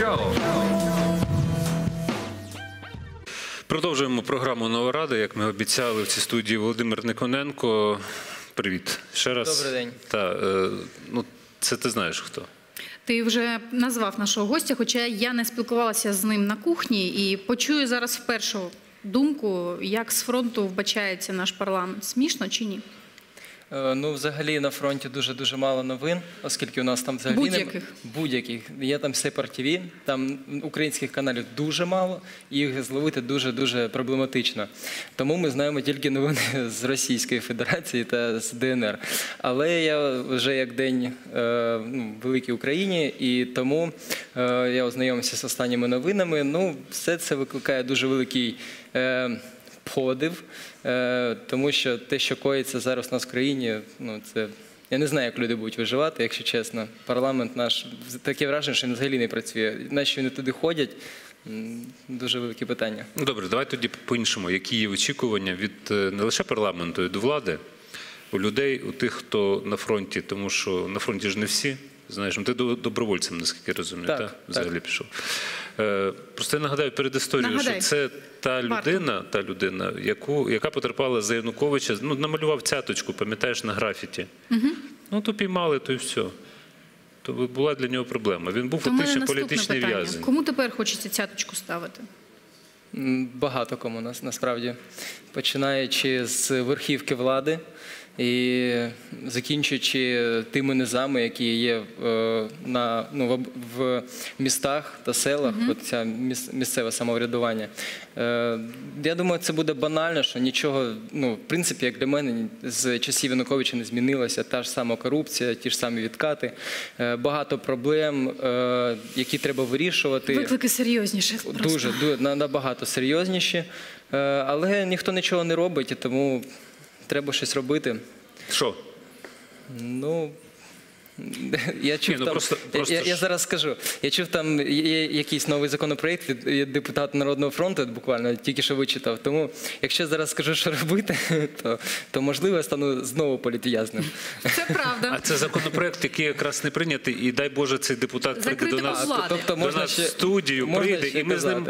Show. Продовжуємо програму Нова Рада. Як ми обіцяли в цій студії Володимир Никоненко. Привіт ще раз. Добрий день. Та, е, ну, це ти знаєш хто. Ти вже назвав нашого гостя, хоча я не спілкувалася з ним на кухні і почую зараз вперше думку, як з фронту вбачається наш парламент. Смішно чи ні? Е, Ну, взагалі на фронті дуже дуже мало новин, оскільки у нас там взагалі Будь-яких. будь-яких. Є там Сепар ТВ, там українських каналів дуже мало, і їх зловити дуже дуже проблематично. Тому ми знаємо тільки новини з Російської Федерації та з ДНР. Але я вже як день е, ну, в великій Україні, і тому е, я ознайомився з останніми новинами. Ну, все це викликає дуже великий. Подив, е, тому що те, що коїться зараз у нас в країні, ну це. Я не знаю, як люди будуть виживати, якщо чесно. Парламент наш таке враження, що він взагалі не працює. Нащо вони туди ходять? Дуже велике питання. Ну добре, давай тоді по-іншому. Які є очікування від е, не лише парламенту, і до влади, у людей, у тих, хто на фронті, тому що на фронті ж не всі. Знаєш, ну ти до- добровольцем, наскільки розумію, Так, та? так. взагалі пішов. Е, просто я нагадаю перед історією, Нагадай. що це та Варто. людина, та людина, яку, яка потерпала за Януковича, ну, намалював цяточку, пам'ятаєш, на графіті. Угу. Ну, то піймали, то і все. То була для нього проблема. Він був фактично політичний в'язень. Кому тепер хочеться цяточку ставити? Багато кому нас насправді починаючи з верхівки влади і закінчуючи тими низами, які є е, на ну, в, містах та селах, от ця міс- місцеве самоврядування. Е, Я думаю, це буде банально, що нічого, ну в принципі, як для мене, з часів Януковича не змінилося. Та ж сама корупція, ті ж самі відкати, е, багато проблем, які треба вирішувати. Виклики серйозніше. просто. Дуже, на- набагато серйозніші. Але ніхто нічого не робить, і тому треба щось робити. Що? Ну. Я чув Ні, ну там, просто- просто я, я зараз скажу. Я чув там є якийсь новий законопроект від, депутата Народного фронту, буквально тільки що вичитав. Тому, якщо зараз скажу, що робити, то, то можливо я стану знову політв'язним. Це правда. А це законопроект, який якраз не прийнятий, і дай Боже, цей депутат прийде до нас. влади. Тобто До нас ще в студію можна прийде, ще і ми з ним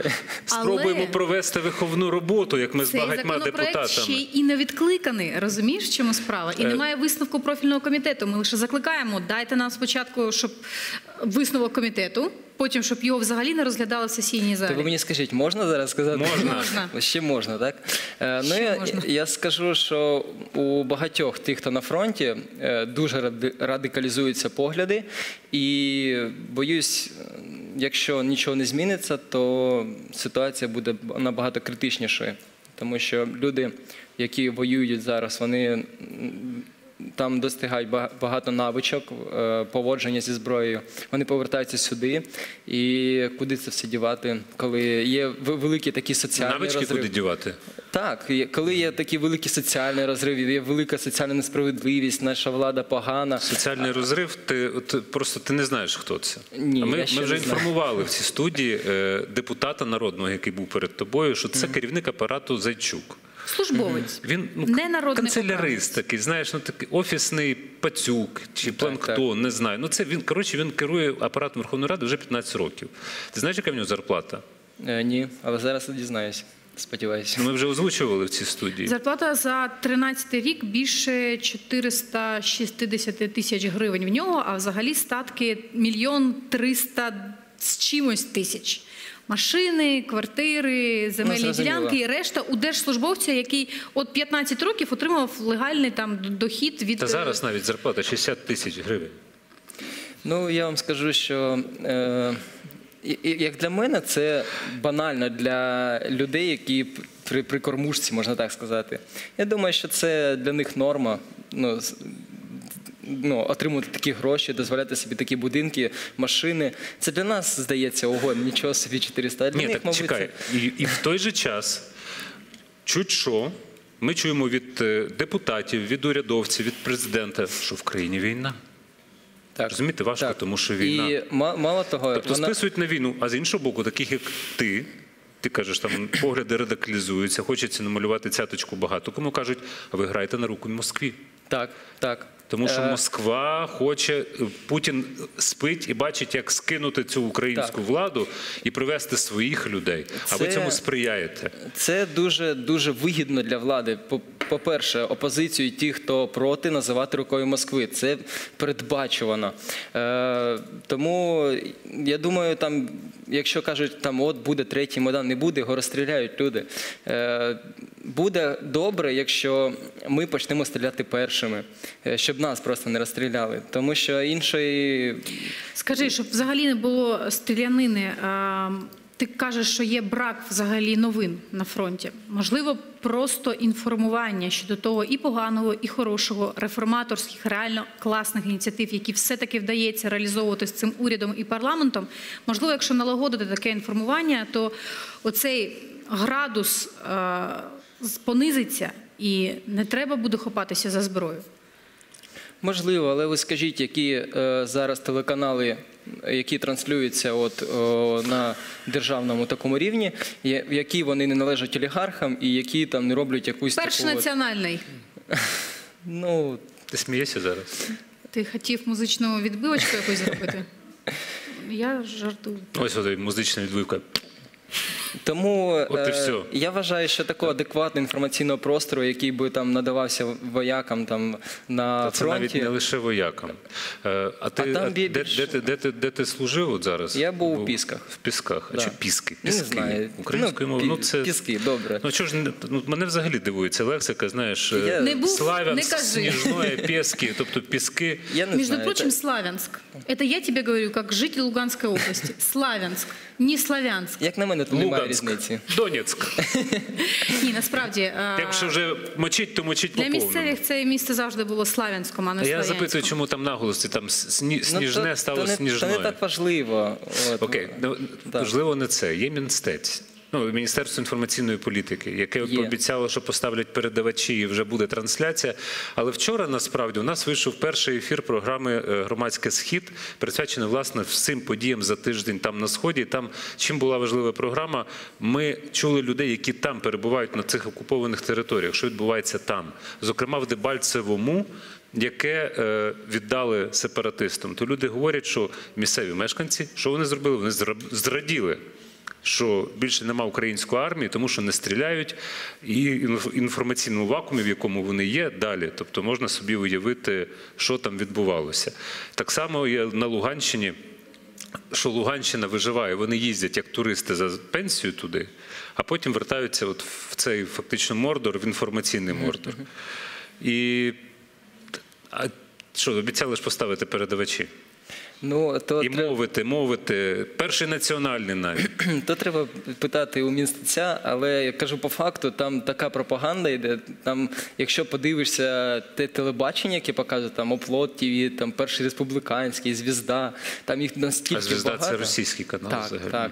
спробуємо Але- провести виховну роботу, як ми з багатьма депутатами. ще й і не відкликаний. Розумієш, в чому справа? І Е. немає висновку профільного комітету. Ми лише закликаємо. Дайте нам спочатку, щоб висновок комітету, потім щоб його взагалі не розглядали в сесійній То ви мені скажіть, можна зараз сказати? Можна. Можна. Ще можна, так? Е, Ну, я, можна. я скажу, що у багатьох тих, хто на фронті, е, дуже ради- радикалізуються погляди, і боюсь, е, якщо нічого не зміниться, то ситуація буде набагато критичнішою. Тому що люди, які воюють зараз, вони там достигають ба- багато навичок е, поводження зі зброєю. Вони повертаються сюди. І куди це все дівати, коли є великі такі соціальні Навички розриви? куди дівати? Так, коли є такі великі соціальні розриви, є велика соціальна несправедливість, наша влада погана. Соціальний розрив, ти от, просто ти не знаєш, хто це. Ні, а ми, я ще ми вже не знаю. інформували в цій студії е, депутата народного, який був перед тобою, що це керівник апарату Зайчук. Службовець. Він ну, Не народний канцелярист такий, знаєш, ну такий офісний пацюк чи планктон, не знаю. Ну це він коротше він керує апаратом Верховної Ради вже 15 років. Ти знаєш, яка в нього зарплата? Е, Ні, але зараз я дізнаюсь. Сподіваюся. Ми вже озвучували в цій студії. Зарплата за 13 рік більше 460 тисяч гривень в нього, а взагалі статки мільйон триста з чимось тисяч. Машини, квартири, земельні Ну, ділянки і решта у держслужбовця, який от 15 років отримав легальний там дохід від Та е, зараз навіть зарплата 60 тисяч гривень. Ну, я вам скажу, що е, як для мене, це банально для людей, які при, при кормушці, можна так сказати. Я думаю, що це для них норма. Ну, ну, отримувати такі гроші, дозволяти собі такі будинки, машини. Це для нас здається, ого, нічого собі 400. А для Ні, них, так мабуть, чекай. це- І, і в той же час, чуть що, ми чуємо від е, депутатів, від урядовців, від президента, що в країні війна. Так. Розумієте, важко, Так. тому що війна. І мало того, Тобто вона... списують на війну, а з іншого боку, таких як ти, ти кажеш, там погляди радикалізуються, хочеться намалювати цяточку багато. Кому кажуть, а ви граєте на руку в Москві. Так, так. Тому що Е. Москва хоче, Путін спить і бачить, як скинути цю українську владу і привести своїх людей. А ви цьому сприяєте. Це дуже дуже вигідно для влади. По- По-перше, опозицію і ті, хто проти, називати рукою Москви. Це передбачувано. Е, тому я думаю, там, якщо кажуть, там от буде третій Майдан, не буде, його розстріляють люди. Е, буде добре, якщо ми почнемо стріляти першими, е, щоб нас просто не розстріляли. Тому що іншої Скажи, щоб взагалі не було стрілянини. а, Ти кажеш, що є брак взагалі новин на фронті. Можливо, просто інформування щодо того і поганого, і хорошого, реформаторських, реально класних ініціатив, які все-таки вдається реалізовувати з цим урядом і парламентом. Можливо, якщо налагодити таке інформування, то оцей градус е, понизиться і не треба буде хопатися за зброю. Можливо, але ви скажіть, які е, зараз телеканали, які транслюються от, о, на державному такому рівні, які вони не належать олігархам і які там не роблять якусь Перший таку. от- національний. ну, Ти смієшся зараз? Ти хотів музичну відбивочку якусь зробити? Я жартую. Ось от музична відбивка. Тому От і е, все. я вважаю, що такого адекватного інформаційного простору, який би там надавався воякам там на Та це навіть не лише воякам. Е, А ти, там а де, більше- де, ти, де, ти, де ти служив от зараз? Я був у Пісках. В Пісках. А Да. чи Піски? Не Піски. знаю. Українською Ну, мовою. Ну, пі- це... Піски, добре. Ну, чого ж не- ну, мене взагалі дивує ця лексика, знаєш, Я- Не був, Славянськ, не кажи. Сніжної, Піски, тобто піски. Я не Между знаю, прочим, це- Славянск. Это я тебе говорю, как житель Луганской области. Славянск, не Славянск. як на мене, то немає Луганськ, різниці. Донецьк. Ні, насправді. Якщо вже мочить, то мочить по Для повному. місцевих це місце завжди було Славянськом, а не я Слов'янськом. запитую, чому там наголоси, там сні, Ну, сніжне то- стало то не. То не так важливо. От. Окей, ну, можливо, не це. Є Мінстець. Ну, Міністерство інформаційної політики, яке Є. пообіцяло, що поставлять передавачі і вже буде трансляція. Але вчора насправді у нас вийшов перший ефір програми е, Громадський схід, присвячений власне всім подіям за тиждень там на сході. Там чим була важлива програма, ми чули людей, які там перебувають на цих окупованих територіях, що відбувається там, зокрема в Дебальцевому. Яке е, віддали сепаратистам, то люди говорять, що місцеві мешканці, що вони зробили? Вони зраділи що більше нема української армії, тому що не стріляють, і інф- інформаційному вакуумі, в якому вони є, далі. Тобто можна собі уявити, що там відбувалося. Так само є на Луганщині. Що Луганщина виживає, вони їздять як туристи за пенсію туди, а потім вертаються от в цей фактично мордор, в інформаційний мордор. І а що, обіцяли ж поставити передавачі? Ну, то, І треба, мовити, мовити, перший національний навіть. то треба питати у Мінстеця, але я кажу по факту, там така пропаганда йде. Там, якщо подивишся те телебачення, яке показує там Оплот ТВ, там перший республіканський, звізда, там їх настільки А звізда багато. це російський канал Так, взагалі. так.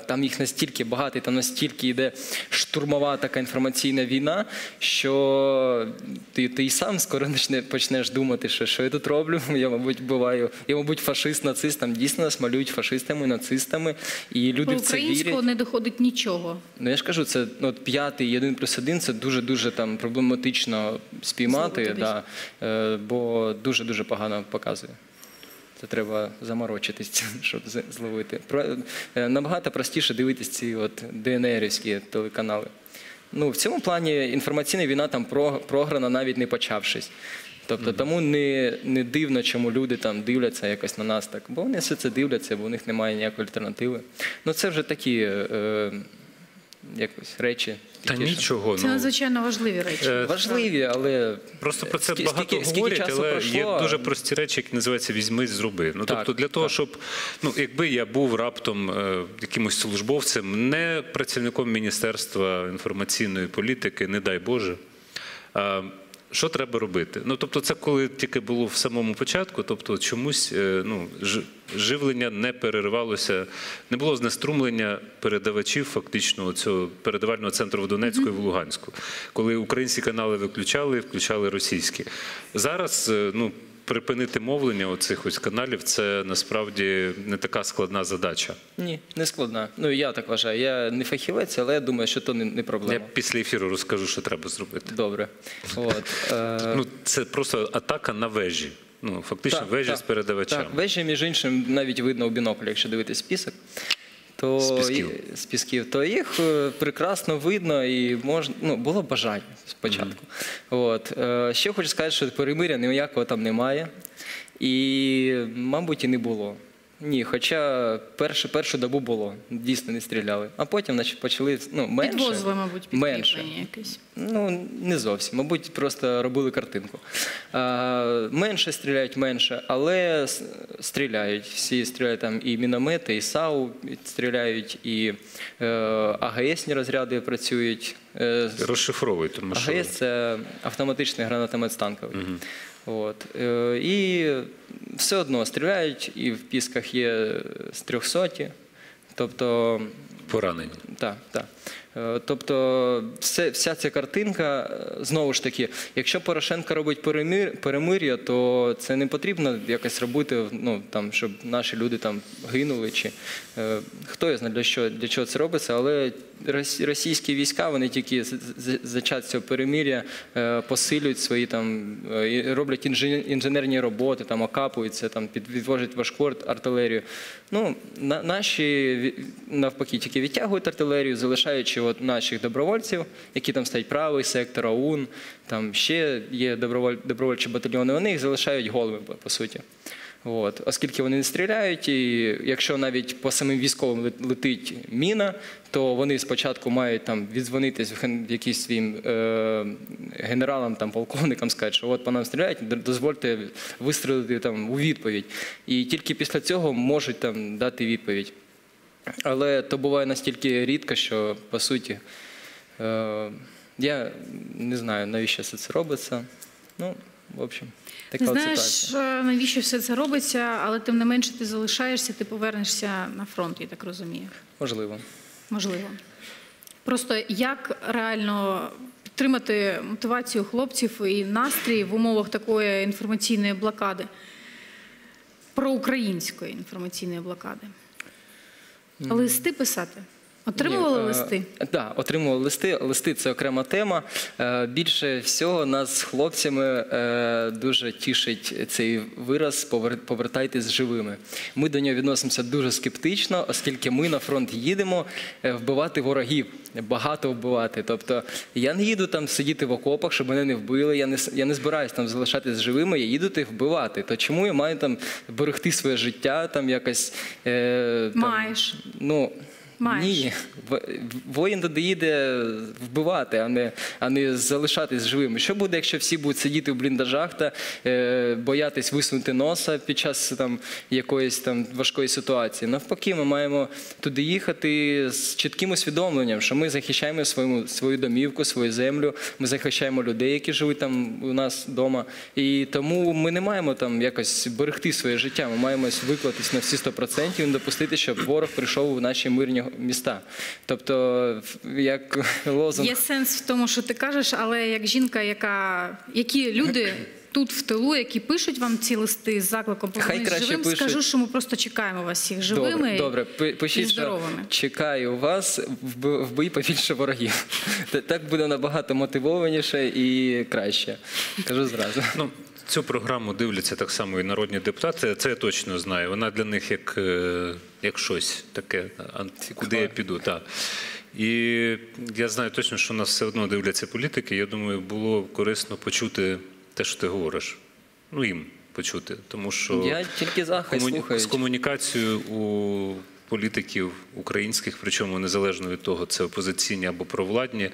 Е, Там їх настільки багато, і там настільки йде штурмова така інформаційна війна, що ти, ти і сам скоро почнеш думати, що, що я тут роблю. Я, мабуть, буваю, я, мабуть, фашист, нацист. Там дійсно нас малюють фашистами, нацистами, і люди в це українського вірять. не доходить нічого. Ну я ж кажу, це ну, от п'ятий один плюс один це дуже дуже там проблематично спіймати, да, е, бо дуже дуже погано показує. Це треба заморочитись, щоб зловити. Про, е, набагато простіше дивитись ці от ДНРівські телеканали. Ну, в цьому плані інформаційна війна там про- програна навіть не почавшись. Тобто тому не, не дивно, чому люди там дивляться якось на нас так, бо вони все це дивляться, бо у них немає ніякої альтернативи. Ну це вже такі е, якось речі. Та такі, нічого. Це ну, надзвичайно важливі речі. е, Важливі, але Просто про це багато скільки- скільки говорять, часу але пройшло, є а- дуже прості речі, які називаються візьми, зроби. Ну Так, тобто, для того, так. щоб ну, якби я був раптом е, якимось службовцем, не працівником Міністерства інформаційної політики, не дай Боже. А, що треба робити? Ну тобто, це коли тільки було в самому початку, тобто чомусь е, ну, живлення не переривалося, не було знеструмлення передавачів фактично цього передавального центру в Донецьку і в Луганську. Коли українські канали виключали, включали російські. Зараз, е, ну. Припинити мовлення оцих ось каналів це насправді не така складна задача. Ні, не складна. Ну я так вважаю. Я не фахівець, але я думаю, що то не, не Я після ефіру розкажу, що треба зробити. Добре. От, е, Ну, це просто атака на вежі. Ну, фактично, Так, вежі так. з передавачами. Так, вежі, між іншим, навіть видно у біноклі, якщо дивитись список. То З пісків. з пісків, то їх е, прекрасно видно і можна, ну, було бажання спочатку. От. Е, Ще хочу сказати, що перемиря ніякого там немає. І, мабуть, і не було. Ні, хоча першу, першу добу було, дійсно не стріляли. А потім значить, почали ну, менше. Підвозили, мабуть, менше. якесь. Ну, не зовсім. Мабуть, просто робили картинку. А, менше стріляють, менше, але стріляють. Всі стріляють там і міномети, і САУ стріляють, і е, АГСні розряди працюють. Е, з- тому що АГС це автоматичний гранатомет станковий. От. Е, І все одно стріляють, і в пісках є з трьохсоті. Тобто поранені. так, так. Е, Тобто, все, вся ця картинка, е, знову ж таки, якщо Порошенко робить перемир, перемир'я, то це не потрібно якось робити, ну, там, щоб наші люди там гинули. Чи, е, хто я знає, для, що, для чого це робиться, але російські війська, вони тільки за час цього перемир'я е, посилюють свої там, е, роблять інжен- інженерні роботи, там, окапуються, там, під- підвозять важку артилерію. Ну, на, наші навпаки тільки відтягують артилерію, залишаючи от наших добровольців, які там стоять правий сектор, ОУН, там ще є доброволь, добровольчі батальйони, вони їх залишають голими, по, суті. От. Оскільки вони не стріляють, і якщо навіть по самим військовим летить міна, то вони спочатку мають там віддзвонитись в якийсь своїм е, генералам, там, полковникам, сказати, що от по нам стріляють, дозвольте вистрілити там у відповідь. І тільки після цього можуть там дати відповідь. Але то буває настільки рідко, що по суті е, я не знаю, навіщо все це робиться. Ну, в общем, така Не от знаєш, ситуація. е, навіщо все це робиться, але тим не менше ти залишаєшся, ти повернешся на фронт, я так розумію. Можливо. Можливо. Просто як реально підтримати мотивацію хлопців і настрій в умовах такої інформаційної блокади, проукраїнської інформаційної блокади? Листи писати. Отримували Ні, е, листи? Так, да, отримували листи. Листи це окрема тема. Е, Більше всього нас з хлопцями е, дуже тішить цей вираз «повер- повертайтесь живими. Ми до нього відносимося дуже скептично, оскільки ми на фронт їдемо вбивати ворогів, багато вбивати. Тобто я не їду там сидіти в окопах, щоб мене не вбили. Я не я не збираюсь там залишатись живими. Я їду тих вбивати. То чому я маю там берегти своє життя, там якось е, там, Маєш. Ну Маєш. ні, воїн туди їде вбивати, а не, а не залишатись живими. Що буде, якщо всі будуть сидіти в бліндажах та е, боятись висунути носа під час там, якоїсь там важкої ситуації? Навпаки, ми маємо туди їхати з чітким усвідомленням, що ми захищаємо свою, свою домівку, свою землю, ми захищаємо людей, які живуть там у нас вдома. І тому ми не маємо там якось берегти своє життя. Ми маємо виклатись на всі 100% і не допустити, щоб ворог прийшов у наші мирні міста. Тобто, як лозунг Є сенс в тому, що ти кажеш, але як жінка, яка які люди тут в тилу, які пишуть вам ці листи з закликом Хай краще живим, пишуть. скажу, що ми просто чекаємо вас всіх живими. Добре, добре. Пи- і Пишіть, що здоровими. чекаю вас в бій побільше ворогів. Так буде набагато мотивованіше і краще. Кажу зразу. Ну, цю програму дивляться так само і народні депутати. Це я точно знаю. Вона для них як, е, як щось таке, а куди я піду. Так. І я знаю точно, що нас все одно дивляться політики. Я думаю, було корисно почути те, що ти говориш. Ну, їм почути. Тому що Я тільки за, хай комуні- слухають. з комунікацією у політиків українських, причому незалежно від того, це опозиційні або провладні,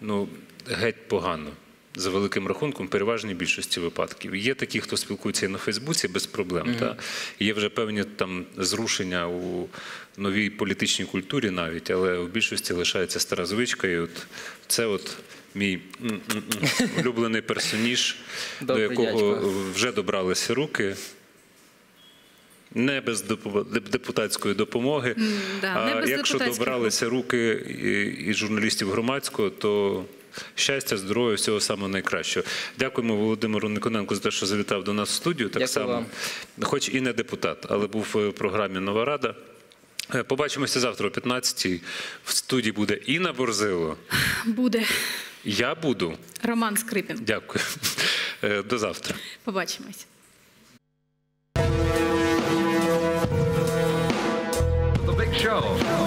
ну геть погано. За великим рахунком, переважній більшості випадків. Є такі, хто спілкується і на Фейсбуці без проблем. Та? Є вже певні там зрушення у новій політичній культурі навіть, але в більшості лишається стара звичка. І от це от мій улюблений персоніж, до якого вже добралися руки. Не без депутатської допомоги. да, а не без якщо добралися руки і, і журналістів громадського, то щастя, здоров'я, всього самого найкращого. Дякуємо Володимиру Никоненку за те, що завітав до нас в студію. Так Дякую само, вам. хоч і не депутат, але був в програмі Нова Рада. Е, Побачимося завтра о 15-й. В студії буде Інна Борзило. Буде Я буду. Роман Скрипін. Дякую. Е, До завтра. Побачимось. The Big Show.